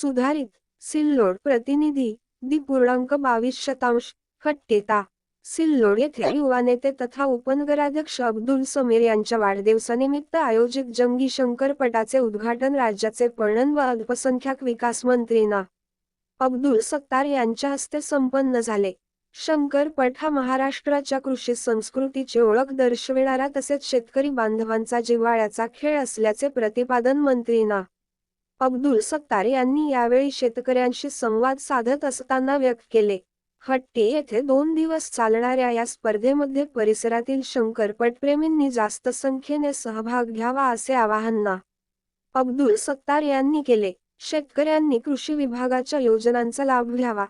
सुधारित सिल्लोड प्रतिनिधी दी पूर्णांक बावीस शतांश खट्टेता. सिल्लोड येथे युवा नेते तथा उपनगराध्यक्ष अब्दुल समीर यांच्या वाढदिवसानिमित्त आयोजित जंगी शंकरपटाचे उद्घाटन राज्याचे पणन व अल्पसंख्याक विकास मंत्री ना. अब्दुल सत्तार यांच्या हस्ते संपन्न झाले. शंकरपट हा महाराष्ट्राच्या कृषी संस्कृतीची ओळख दर्शविणारा तसेच शेतकरी बांधवांचा जिव्हाळ्याचा खेळ असल्याचे प्रतिपादन मंत्री ना. अब्दुल सत्तार यांनी यावेळी शेतकऱ्यांशी संवाद साधत असताना व्यक्त केले. हट्टी येथे दोन दिवस चालणाऱ्या या स्पर्धेमध्ये परिसरातील शंकरपटप्रेमींनी जास्त संख्येने सहभाग घ्यावा असे आवाहन ना अब्दुल सत्तार यांनी केले. शेतकऱ्यांनी कृषी विभागाच्या योजनांचा लाभ घ्यावा.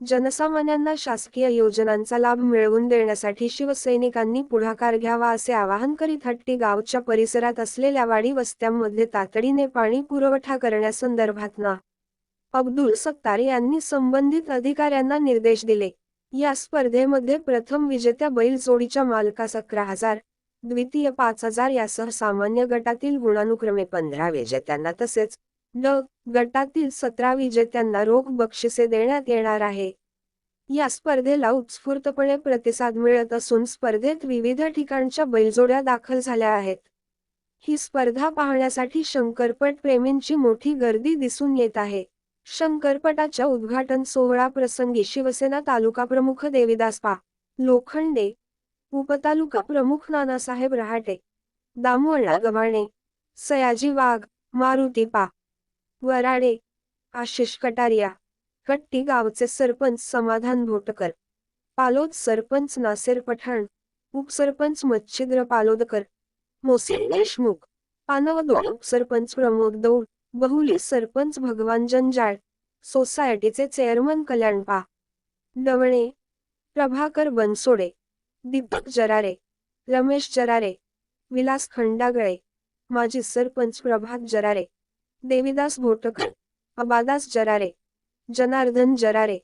जनसामान्यांना शासकीय योजनांचा लाभ मिळवून देण्यासाठी शिवसैनिकांनी पुढाकार घ्यावा असे आवाहन करीत हट्टी गावच्या परिसरात असलेल्या वाडी वस्त्यांमध्ये तातडीने पाणी पुरवठा करण्यासंदर्भात ना अब्दुल सत्तार यांनी संबंधित अधिकाऱ्यांना निर्देश दिले. या स्पर्धेमध्ये प्रथम विजेत्या बैल जोडीच्या मालकास अकरा हजार द्वितीय पाच हजार यासह सामान्य गटातील गुणानुक्रमे पंधरा विजेत्यांना तसेच ड गटातील सतरा विजेत्यांना रोख बक्षिसे देण्यात येणार आहे. या स्पर्धेला उत्स्फूर्तपणे प्रतिसाद मिळत असून स्पर्धेत विविध ठिकाणच्या बैलजोड्या दाखल झाल्या आहेत. ही स्पर्धा पाहण्यासाठी शंकरपट प्रेमींची मोठी गर्दी दिसून येत आहे. शंकरपटाच्या उद्घाटन सोहळा प्रसंगी शिवसेना तालुका प्रमुख देविदास पा. लोखंडे उपतालुका प्रमुख नानासाहेब रहाटे दामोळा गव्हाणे सयाजी वाघ मारुती पा. वराडे आशिष कटारिया कट्टी गावचे सरपंच समाधान भोटकर पालोद सरपंच नासेर पठाण उपसरपंच मच्छिद्र पालोदकर मोसिन देशमुख पानवदोड उपसरपंच प्रमोद दौड बहुली सरपंच भगवान जंजाळ सोसायटीचे चेअरमन कल्याण पा डवणे प्रभाकर बनसोडे दीपक जरारे रमेश जरारे विलास खंडागळे माजी सरपंच प्रभात जरारे. देविदास भोटकर अबादास जरारे जनार्दन जरारे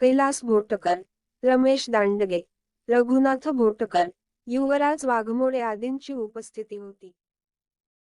कैलास भोटकर रमेश दांडगे रघुनाथ भोटकर युवराज वाघमोडे आदींची उपस्थिती होती.